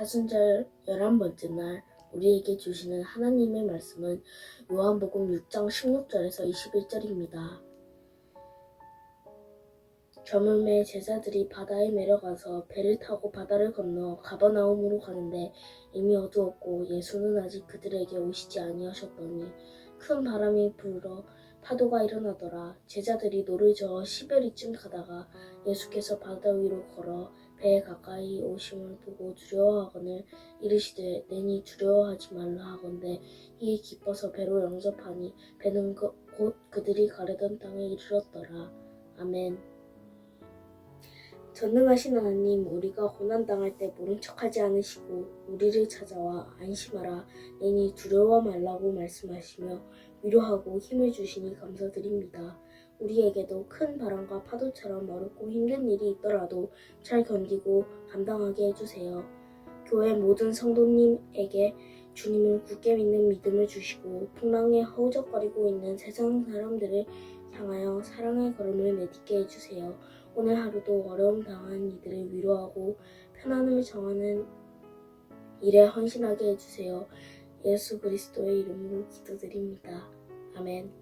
사순절 11번째 날 우리에게 주시는 하나님의 말씀은 요한복음 6장 16절에서 21절입니다. 저물매 제자들이 바다에 내려가서 배를 타고 바다를 건너 가버나움으로 가는데 이미 어두웠고 예수는 아직 그들에게 오시지 아니하셨더니 큰 바람이 불어 파도가 일어나더라. 제자들이 노를 저어 시베리쯤 가다가 예수께서 바다 위로 걸어 배에 가까이 오심을 보고 두려워하거늘 이르시되 내니 두려워하지 말라 하건대 이에 기뻐서 배로 영접하니 배는 그- 곧 그들이 가려던 땅에 이르렀더라. 아멘. 전능하신 하나님, 우리가 고난당할 때 모른 척하지 않으시고 우리를 찾아와 안심하라 내니 두려워 말라고 말씀하시며 위로하고 힘을 주시니 감사드립니다. 우리에게도 큰 바람과 파도처럼 어렵고 힘든 일이 있더라도 잘 견디고 감당하게 해주세요. 교회 모든 성도님에게 주님을 굳게 믿는 믿음을 주시고 풍랑에 허우적거리고 있는 세상 사람들을 향하여 사랑의 걸음을 내딛게 해주세요. 오늘 하루도 어려움 당한 이들을 위로하고 편안을 정하는 일에 헌신하게 해주세요. 예수 그리스도의 이름으로 기도드립니다. 아멘.